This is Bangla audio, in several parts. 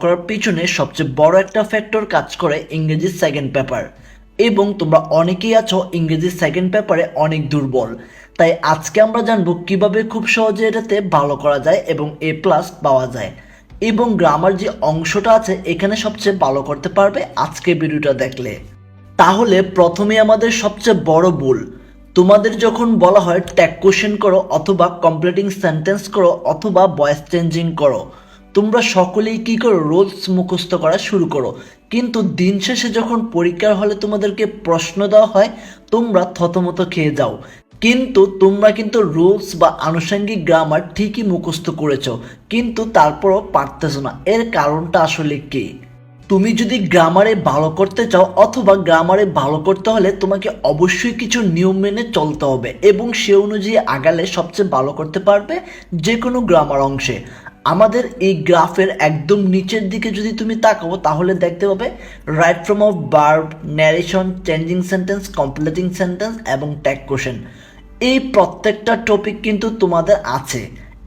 করার পিছনে সবচেয়ে বড় একটা ফ্যাক্টর কাজ করে ইংরেজি সেকেন্ড পেপার এবং তোমরা অনেকেই আছো ইংরেজি সেকেন্ড পেপারে অনেক দুর্বল। তাই আজকে আমরা জানব কীভাবে খুব সহজে এটাতে ভালো করা যায় এবং এ প্লাস পাওয়া যায়। এবং গ্রামার যে অংশটা আছে এখানে সবচেয়ে ভালো করতে পারবে আজকে ভিডিওটা দেখলে। তাহলে প্রথমে আমাদের সবচেয়ে বড় ভুল। তোমাদের যখন বলা হয় ট্যাগ কোশ্চেন করো অথবা কমপ্লিটিং সেন্টেন্স করো অথবা ভয়েস চেঞ্জিং করো তোমরা সকলেই কি করো রোলস মুখস্থ করা শুরু করো? কিন্তু দিন শেষে যখন পরীক্ষার হলে তোমাদেরকে প্রশ্ন দেওয়া হয়, তোমরা থতমত খেয়ে যাও। কিন্তু তোমরা কিন্তু রুলস বা আনুষঙ্গিক গ্রামার ঠিকই মুখস্থ করেছ, কিন্তু তারপরও পারতেছো না। এর কারণটা আসলে কি? তুমি যদি গ্রামারে ভালো করতে চাও অথবা গ্রামারে ভালো করতে হলে তোমাকে অবশ্যই কিছু নিয়ম মেনে চলতে হবে এবং সে অনুযায়ী আগালে সবচেয়ে ভালো করতে পারবে যে কোনো গ্রামার অংশে। আমাদের এই গ্রাফের একদম নিচের দিকে যদি তুমি তাকাও, তাহলে দেখতে পাবে right form of verb narration changing sentence completing sentence এবং ট্যাগ কোশ্চেন এই প্রত্যেকটা টপিক কিন্তু তোমাদের আছে।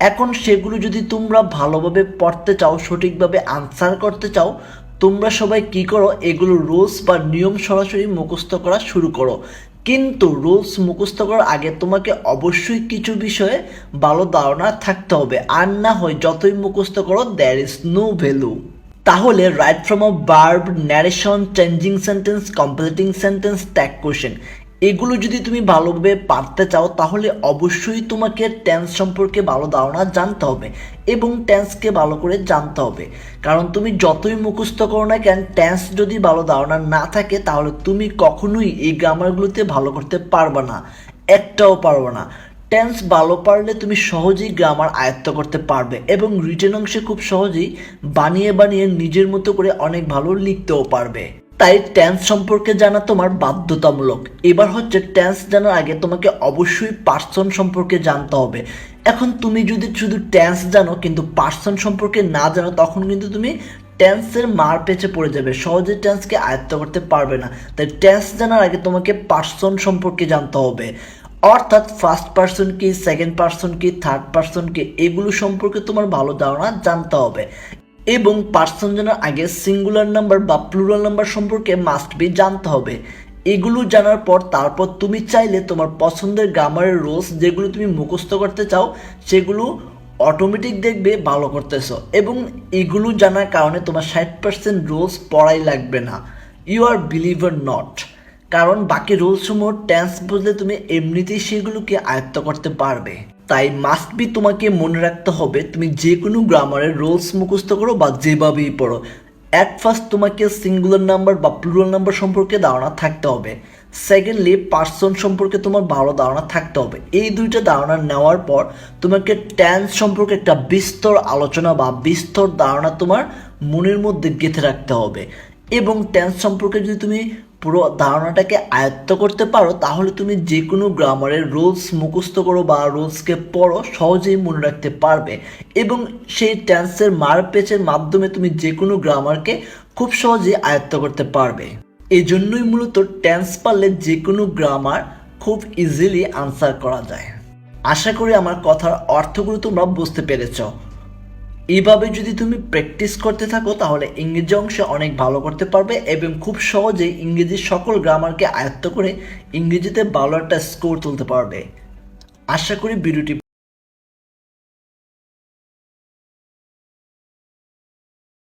এখন সেগুলো যদি তোমরা ভালোভাবে পড়তে চাও, সঠিকভাবে আনসার করতে চাও, তোমরা সবাই কি করো, এগুলো রুলস বা নিয়ম সরাসরি মুখস্থ করা শুরু করো। কিন্তু রুলস মুখস্থ করার আগে তোমাকে অবশ্যই কিছু বিষয়ে ভালো ধারণা থাকতে হবে। আর না হয় যতই মুখস্থ করো দ্যার ইজ নো ভ্যালু তাহলে right form of verb narration changing sentence completing sentence tag question এগুলো যদি তুমি ভালোভাবে পারতে চাও, তাহলে অবশ্যই তোমাকে টেন্স সম্পর্কে ভালো ধারণা জানতে হবে এবং টেন্সকে ভালো করে জানতে হবে। কারণ তুমি যতই মুখস্থ করো না কেন টেন্স যদি ভালো ধারণা না থাকে, তাহলে তুমি কখনোই এই গ্রামারগুলোতে ভালো করতে পারবে না, একটাও পারবে না। টেন্স ভালো পারলে তুমি সহজেই গ্রামার আয়ত্ত করতে পারবে এবং রিটেন অংশে খুব সহজেই বানিয়ে বানিয়ে নিজের মতো করে অনেক ভালো লিখতেও পারবে। তাই টেন্স সম্পর্কে জানা তোমার বাধ্যতামূলক। এবার হচ্ছে টেন্স জানার আগে তোমাকে অবশ্যই পার্সন সম্পর্কে জানতে হবে। এখন তুমি যদি শুধু টেন্স জানো, কিন্তু পার্সন সম্পর্কে না জানো, তখন কিন্তু তুমি টেন্সের মার পেছে পড়ে যাবে। সহজে টেন্সকে আয়ত্ত করতে পারবে না। তাই টেন্স জানার আগে তোমাকে পার্সন সম্পর্কে জানতে হবে। অর্থাৎ ফার্স্ট পার্সন কি সেকেন্ড পার্সন কি থার্ড পার্সন কি, এগুলো সম্পর্কে তোমার ভালো ধারণা জানতে হবে। এবং পার্সন জানার আগে সিঙ্গুলার নাম্বার বা প্লুরাল নাম্বার সম্পর্কে মাস্ট বি জানতে হবে। এগুলো জানার পর তারপর তুমি চাইলে তোমার পছন্দের গ্রামারের রোলস যেগুলো তুমি মুখস্থ করতে চাও, সেগুলো অটোমেটিক দেখবে, ভালো করতেছো এবং এগুলো জানার কারণে তোমার ষাট পার্সেন্ট রোলস পড়াই লাগবে না। ইউ আর বিলিভার নট কারণ বাকি রুলসমূহ টেন্স বুঝলে তুমি এমনিতেই সেগুলোকে আয়ত্ত করতে পারবে। তাই মাস্ট বি তোমাকে মনে রাখতে হবে তুমি যে কোনো গ্রামারের রোলস মুখস্থ করো বা যেভাবেই পড়ো। অ্যাট ফার্স্ট তোমাকে সিঙ্গুলার নাম্বার বা প্লুরাল নাম্বার সম্পর্কে ধারণা থাকতে হবে। সেকেন্ডলি পার্সন সম্পর্কে তোমার ভালো ধারণা থাকতে হবে। এই দুইটা ধারণা নেওয়ার পর তোমাকে টেন্স সম্পর্কে একটা বিস্তর আলোচনা বা বিস্তর ধারণা তোমার মনের মধ্যে গেঁথে রাখতে হবে। এবং টেন্স সম্পর্কে যদি তুমি পুরো ধারণাটাকে আয়ত্ত করতে পারো, তাহলে তুমি যে কোনো গ্রামারের রুলস মুখস্থ করো বা রুলসকে পড়ো, সহজেই মনে রাখতে পারবে। এবং সেই টেন্সের মার পেচের মাধ্যমে তুমি যে কোনো গ্রামারকে খুব সহজেই আয়ত্ত করতে পারবে। এই জন্যই মূলত টেন্স পারলে যে কোনো গ্রামার খুব ইজিলি আনসার করা যায়। আশা করি আমার কথার অর্থগুলো তোমরা বুঝতে পেরেছ। এইভাবে যদি তুমি প্র্যাকটিস করতে থাকো, তাহলে ইংরেজি অংশে অনেক ভালো করতে পারবে এবং খুব সহজেই ইংরেজির সকল গ্রামারকে আয়ত্ত করে ইংরেজিতে ভালো একটা স্কোর তুলতে পারবে। আশা করি ভিডিওটি